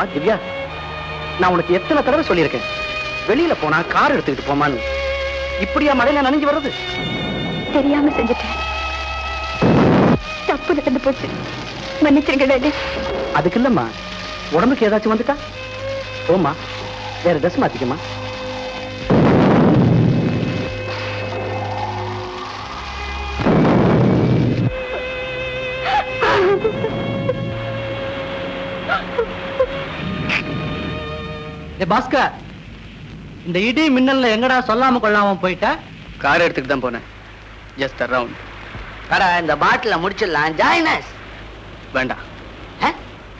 அம்மா திவ்யா? நான் உனக்கு எத்தனை தடவை சொல்லியிருக்கேன். வெளியில போனா கார் எடுத்துக்கிட்டு போமான்னு. இப்படியா மழையில நனைஞ்சு வர்றது? தெரியாம செஞ்சுட்டேன். தப்பு நடந்து போச்சு. மன்னிச்சிருங்க டாடி. அதுக்கு இல்லம்மா. உடம்புக்கு ஏதாச்சும் வந்துட்டா? போம்மா. வேற ட்ரெஸ் மாத்திக்கமா பாஸ்கர் இந்த இடி மின்னல்ல எங்கடா சொல்லாம கொள்ளாம போயிட்ட? கார் எடுத்துக்கிட்டு தான் போனேன். ஜஸ்ட் அரவுண்ட் கடா இந்த பாட்டில முடிச்சிடலாம். ஜாயினஸ் வேண்டாம்.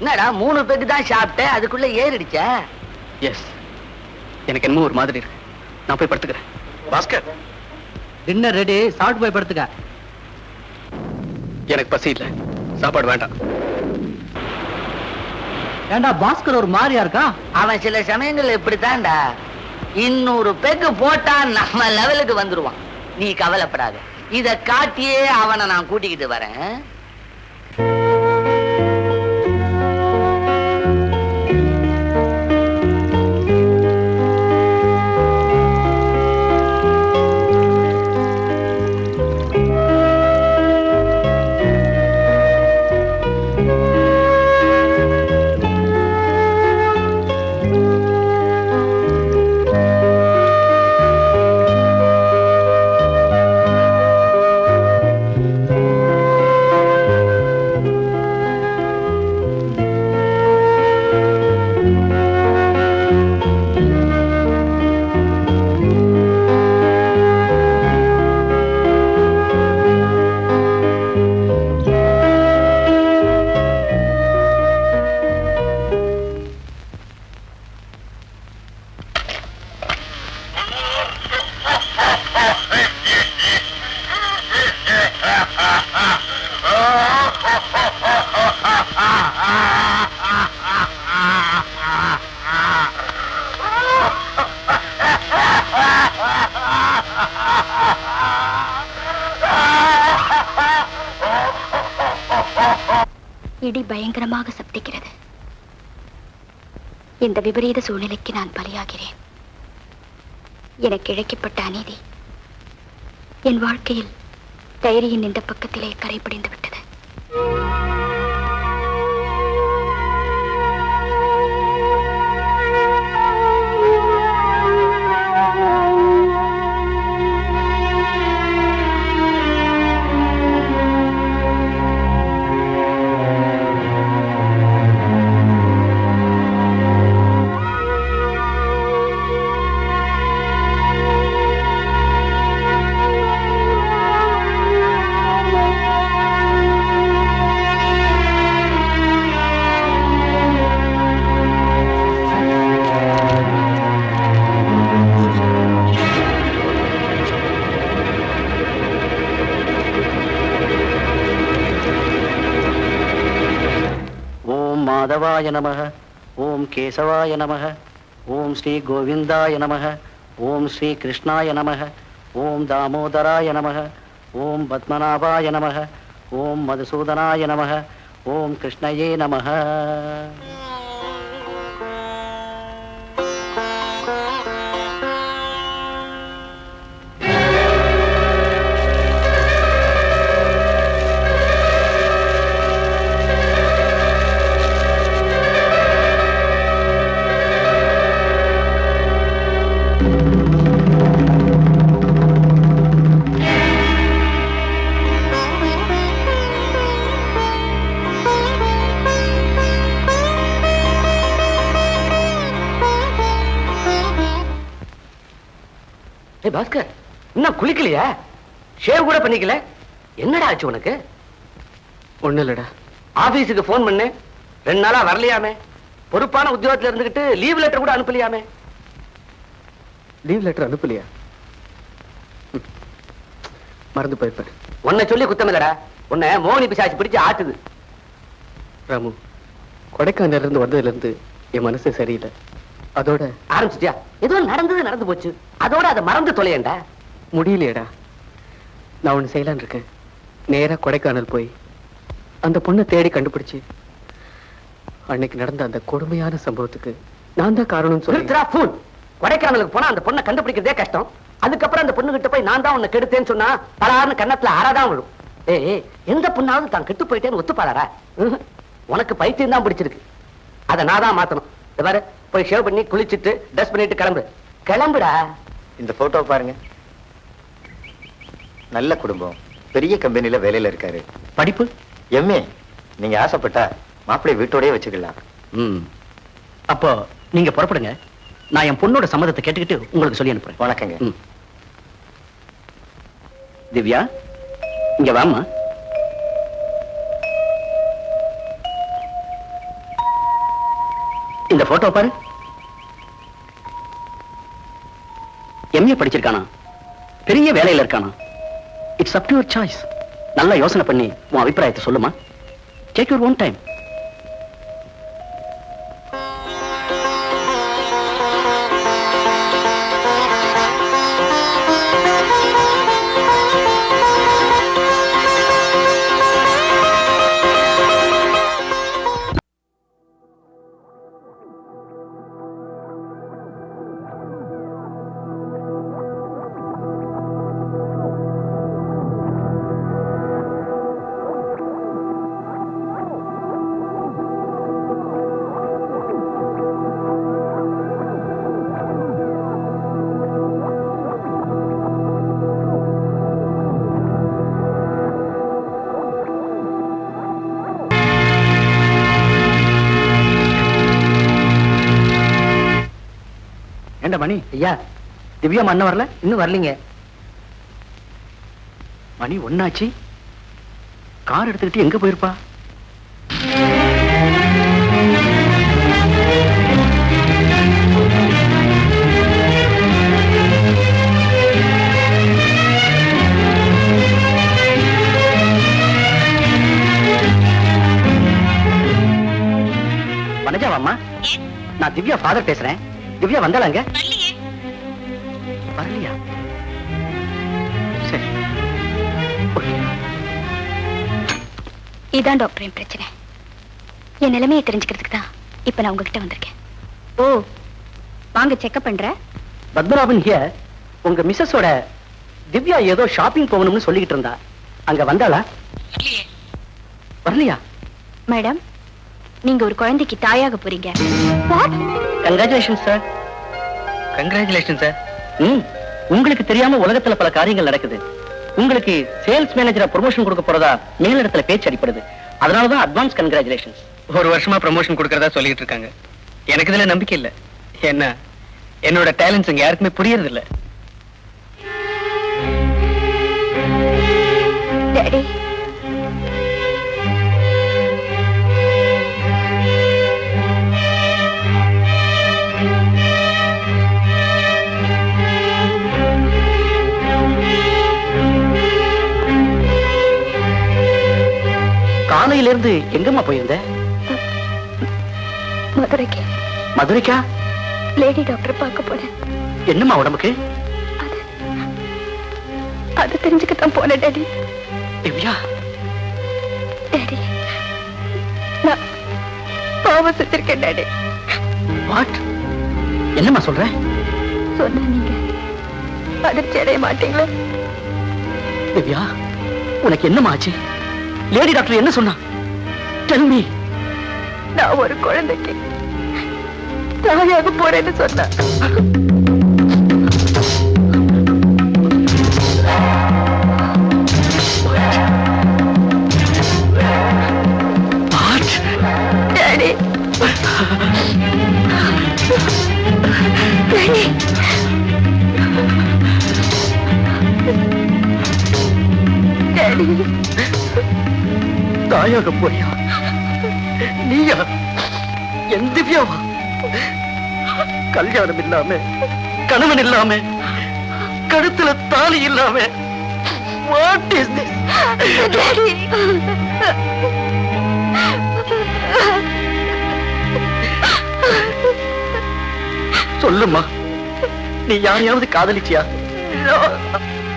என்னடா மூணு பேருக்கு தான் சாப்பிட்டேன் அதுக்குள்ள ஏறிடுச்ச? எஸ் எனக்கு என்னமோ ஒரு மாதிரி இருக்கு. நான் போய் படுத்துக்கிறேன். பாஸ்கர். டின்னர் ரெடி சாப்பிட்டு போய் படுத்துக்க. எனக்கு பசி இல்லை. சாப்பாடு வேண்டாம். ஏண்டா பாஸ்கர் ஒரு மாதிரியா இருக்கா? அவன் சில சமயங்கள்ல இப்படித்தான்டா. இன்னொரு பெக்கு போட்டா நம்ம லெவலுக்கு வந்துருவான். நீ கவலைப்படாத. இத காட்டியே அவனை நான் கூட்டிக்கிட்டு வரேன். இடி பயங்கரமாக சப்திக்கிறது. இந்த விபரீத சூழ்நிலைக்கு நான் பலியாகிறேன். எனக்கு இழைக்கப்பட்ட அநீதி. என் வாழ்க்கையில் தைரியின் இந்த பக்கத்திலே கரைபிடிந்து விட்டது நம ஓம் கேசவாய நம ஓம் ஸ்ரீ கோவிந்தாய நம ஓம் ஸ்ரீ கிருஷ்ணாய நம ஓம் தாமோதராய நம ஓம் பத்மநாபாய நம ஓம் மதுசூதனாய நம ஓம் கிருஷ்ணயே நமக. பாஸ்கர் இன்னும் குளிக்கலையா? ஷேவ் கூட பண்ணிக்கல. என்னடா ஆச்சு உனக்கு? ஒண்ணு இல்லடா. ஆபீஸுக்கு ஃபோன் பண்ணு. ரெண்டு நாளா வரலையாமே. பொறுப்பான உத்தியோகத்துல இருந்துகிட்டு லீவ் லெட்டர் கூட அனுப்பலையாமே. Leave letter அனுப்பலையா. மறந்து போயிருப்பாரு உன்னை சொல்லி குத்தமில்லடா. உன்னை மோகினி பிசாசு பிடிச்சு ஆட்டுது. ராமு கொடைக்கானல்ல இருந்து வந்ததுல இருந்து என் மனசு சரியில்லை. அதோட ஆரம்பிச்சிட்டியா? ஏதோ நடந்தது நடந்து போச்சு. அதோட அதை மறந்து தொலையண்டா. முடியலையேடா. நான் ஒண்ணு செய்யலான்னு இருக்கேன். நேரா கொடைக்கானல் போய் அந்த பொண்ணை தேடி கண்டுபிடிச்சு அன்னைக்கு நடந்த அந்த கொடுமையான சம்பவத்துக்கு நான் தான் காரணம் சொல்லி நிறுத்துறா ஃபூல் கொடைக்கானலுக்கு போனா அந்த பொண்ணை கண்டுபிடிக்கிறதே கஷ்டம். அதுக்கப்புறம் அந்த பொண்ணு கிட்ட போய் நான் தான் உன்னை கெடுத்தேன்னு சொன்னா பலாருன்னு கன்னத்துல அறதான் விழும். ஏய், எந்த பொண்ணாவது தான் கெட்டு போயிட்டேன்னு ஒத்துப்பாளரா. உனக்கு பைத்தியம் தான் பிடிச்சிருக்கு. அதை நான் தான் மாத்தணும். பாரு. போய் ஷேவ் பண்ணி குளிச்சிட்டு ட்ரெஸ் பண்ணிட்டு கிளம்பு. கிளம்புடா. இந்த போட்டோ பாருங்க. நல்ல குடும்பம். பெரிய கம்பெனில வேலையில இருக்காரு. படிப்பு? எம்ஏ நீங்க ஆசைப்பட்டா மாப்பிள்ளை வீட்டோடயே வச்சுக்கலாம். ம். அப்போ நீங்க புறப்படுங்க. நான் என் பொண்ணோட சம்மதத்தை கேட்டுக்கிட்டு உங்களுக்கு சொல்லி அனுப்புறேன். வணக்கங்க. திவ்யா இங்க வாம்மா. இந்த போட்டோ பாரு. எம்ஏ படிச்சிருக்கானா? பெரிய வேலையில இருக்கானா? It's up to your choice நல்லா யோசனை பண்ணி உன் அபிப்பிராயத்தை சொல்லுமா? டேக் யுவர் ஓன் டைம் ஐயா திவ்யா அண்ணன் வரல? இன்னும் வரலீங்க. மணி ஒன்னாச்சு. கார் எடுத்துக்கிட்டு எங்க போயிருப்பா? வனஜாவாம்மா நான் திவ்யா ஃபாதர் பேசுறேன். திவ்யா வந்தாலங்க இதான் டாக்டர் என் பிரச்சனை. என் நிலைமையை தெரிஞ்சுக்கிறதுக்கு தான் இப்ப நான் உங்ககிட்ட வந்திருக்கேன். ஓ வாங்க செக்அப் பண்ற. பத்மநாபன் ஹியர் உங்க மிஸ்ஸஸோட திவ்யா ஏதோ ஷாப்பிங் போகணும்னு சொல்லிக்கிட்டு இருந்தா. அங்க வந்தாளா? வரலையா? மேடம் நீங்க ஒரு குழந்தைக்கு தாயாக போறீங்க? கங்க்ராச்சுலேஷன் சார் கங்க்ராச்சுலேஷன் சார் ம் உங்களுக்கு தெரியாம உலகத்துல பல காரியங்கள் நடக்குது. உங்களுக்கு சேல்ஸ் மேனேஜரா ப்ரொமோஷன் கொடுக்க போறதா மேலிடத்துல பேச்சு அடிப்படுது. அதனாலதான் அட்வான்ஸ் கங்க்ராச்சுலேஷன்ஸ் ஒரு வருஷமா ப்ரமோஷன் கொடுக்கறதா சொல்லிட்டு இருக்காங்க. எனக்கு இதுல நம்பிக்கை இல்ல. என்ன என்னோட டேலண்ட்ஸ் இங்க யாருக்குமே புரியறது இல்ல இருந்து எங்கம்மா போயிருந்த? மதுரைக்கு. மதுரைக்கா? லேடி டாக்டர் பார்க்க போனேன் என்னம்மா உடம்புக்கு? அது அது தெரிஞ்சுக்க தான் போனேன் டாடி. திவ்யா? டாடி நான் பாவம் செஞ்சிருக்கேன் டாடி. வாட் என்னம்மா சொல்ற? சொன்ன நீங்க அதிர்ச்சி அடைய மாட்டீங்களா? திவ்யா உனக்கு என்னம்மா ஆச்சு? லேடி டாக்டர் என்ன சொன்னா Tell me நான் ஒரு குழந்தைக்கு தாயாக போறேன்னு சொன்னேன் What? தாயாக போறியா நீயா? என் திவ்யாவா? கல்யாணம் இல்லாம கணவன் இல்லாம கழுத்துல தாலி இல்லாம. வாட் இஸ் திஸ் சொல்லுமா நீ யாரையாவது காதலிச்சியா?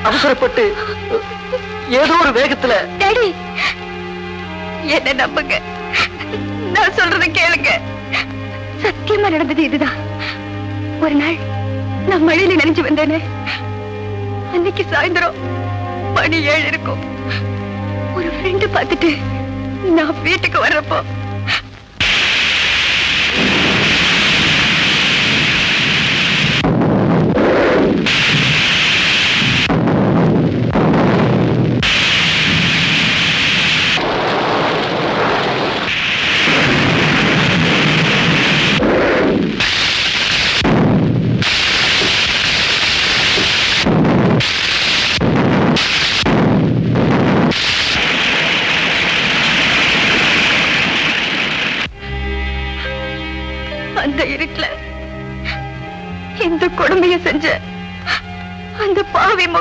அவசரப்பட்டு ஏதோ ஒரு வேகத்துல என்ன நம்புங்க. நான் சொல்றத கேளுங்க. சத்தியமா நடந்தது இதுதான். ஒரு நாள் நான் மழையில நினைஞ்சு வந்தேனே. அன்னைக்கு சாயந்தரம் மணி ஏழு இருக்கும். ஒரு ஃப்ரெண்டு பார்த்துட்டு நான் வீட்டுக்கு வர்றப்போ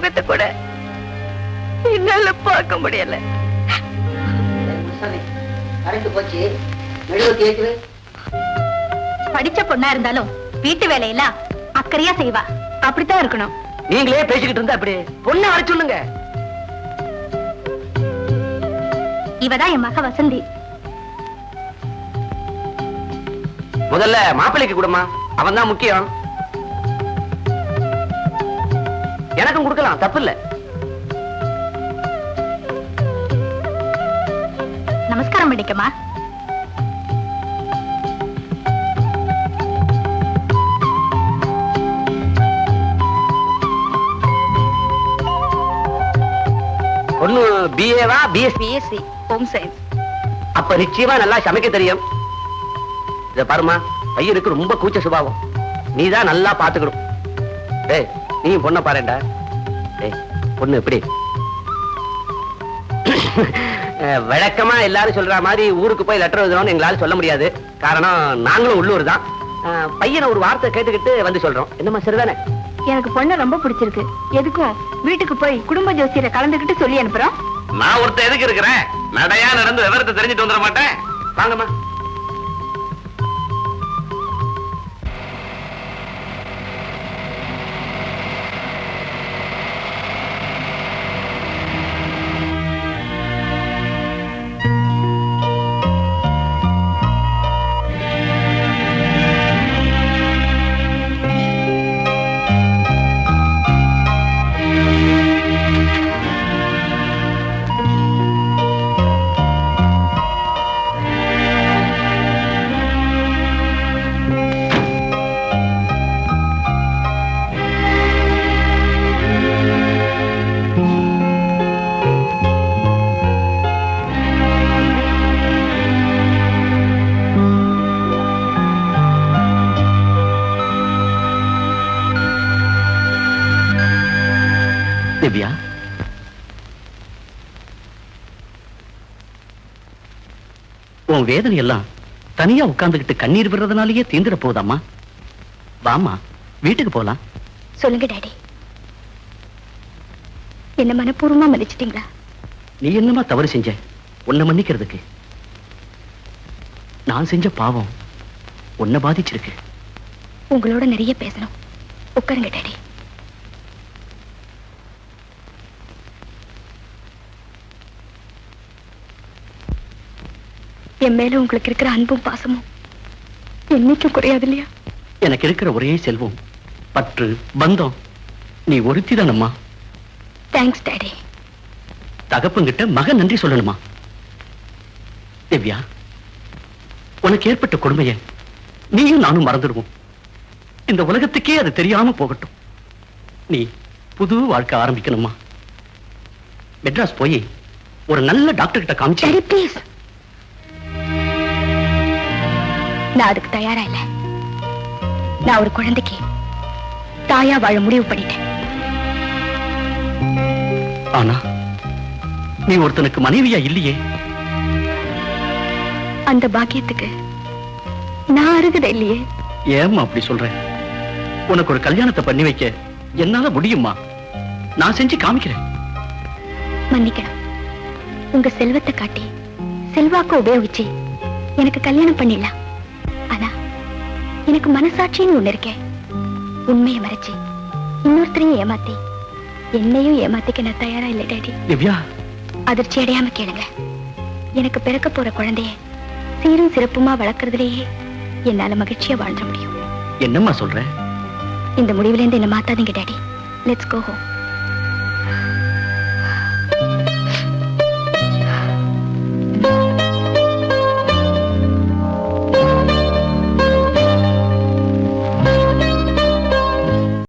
முகத்தை கூட என்னால பார்க்க முடியல. படிச்ச பொண்ணா இருந்தாலும் வீட்டு வேலையெல்லாம் அக்கறையா செய்வா. அப்படித்தான் இருக்கணும். நீங்களே பேசிக்கிட்டு இருந்தா அப்படி பொண்ணு வர சொல்லுங்க. இவதான் என் மக வசந்தி. முதல்ல மாப்பிள்ளைக்கு கொடுமா அவன் தான் முக்கியம். எனக்கும் கொடுக்கலாம் தப்பு இல்ல நமஸ்காரம் பண்ணிக்கமா பொண்ணு பிஏவா B S C B S C home science அப்ப நிச்சயமா நல்லா சமைக்க தெரியும். இத பாருமா பையனுக்கு ரொம்ப கூச்ச சுபாவம். நீ தான் நல்லா பாத்துக்கணும். டேய் நீ பொண்ணை பாருடா. டேய் பொண்ணு எப்படி? வழக்கமா எல்லாரும் சொல்ற மாதிரி ஊருக்கு போய் லெட்டர் எழுதணும்னு எங்களால சொல்ல முடியாது. காரணம் நாங்களும் உள்ளூர் தான். பையனை ஒரு வார்த்தை கேட்டுக்கிட்டு வந்து சொல்றோம். என்னம்மா சரிதானே எனக்கு பொண்ணு ரொம்ப பிடிச்சிருக்கு. எதுக்கும் வீட்டுக்கு போய் குடும்ப ஜோசியரை கலந்துக்கிட்டு சொல்லி அனுப்புறோம். நான் ஒருத்தன் எதுக்கு இருக்கிறேன்? நடையா நடந்து விவரத்தை தெரிஞ்சுட்டு வந்துட மாட்டேன். வாங்கம்மா. உன் வேதனை எல்லாம் தனியா உட்கார்ந்துகிட்டு கண்ணீர் விடுறதுனாலயே தீந்துட போதாமா வாமா வீட்டுக்கு போலாம். சொல்லுங்க டாடி. என்ன மனப்பூர்வமா மன்னிச்சிட்டீங்களா? நீ என்னமா தவறு செஞ்ச? உன்னை மன்னிக்கிறதுக்கு. நான் செஞ்ச பாவம் உன்னை பாதிச்சிருக்கு. உங்களோட நிறைய பேசணும். உட்காருங்க டாடி. என் மேல உங்களுக்கு இருக்கிற அன்பும் பாசமும் என்னைக்கும் குறையாது இல்லையா? எனக்கு இருக்கிற ஒரே செல்வம் பற்று பந்தம். நீ ஒருத்தி தானம்மா தேங்க்ஸ் டாடி தகப்பங்கிட்ட மகன் நன்றி சொல்லணுமா? திவ்யா உனக்கு ஏற்பட்ட கொடுமைய நீயும் நானும் மறந்துடுவோம். இந்த உலகத்துக்கே அது தெரியாம போகட்டும். நீ புது வாழ்க்கை ஆரம்பிக்கணுமா? மெட்ராஸ் போய் ஒரு நல்ல டாக்டர் கிட்ட காமிச்சு நான் அதுக்கு தயாரா இல்ல நான் ஒரு குழந்தைக்கு தாயா வாழ முடிவு பண்ணிட்டேன். ஆனா நீ ஒருத்தனுக்கு மனைவியா இல்லையே? அந்த பாக்கியத்துக்கு நான் அருகதை இல்லையே? ஏம்மா அப்படி சொல்ற? உனக்கு ஒரு கல்யாணத்தை பண்ணி வைக்க என்னால முடியுமா? நான் செஞ்சு காமிக்கிறேன். மன்னிக்கணும். உங்க செல்வத்தை காட்டி செல்வாக்க உபயோகிச்சு எனக்கு கல்யாணம் பண்ணிடலாம். எனக்கு மனசாட்சின்னு ஒண்ணு இருக்கே. உண்மையை மறைச்சு இன்னொருத்தரையும் ஏமாத்தி என்னையும் ஏமாத்திக்க நான் தயாரா இல்லை டாடி. திவ்யா அதிர்ச்சி அடையாம கேளுங்க. எனக்கு பிறக்க போற குழந்தைய சீரும் சிறப்புமா வளர்க்கறதுலயே என்னால மகிழ்ச்சியா வாழ்ந்துட முடியும். என்னம்மா சொல்ற? இந்த முடிவுல இருந்து என்ன மாத்தாதீங்க டாடி. Let's go home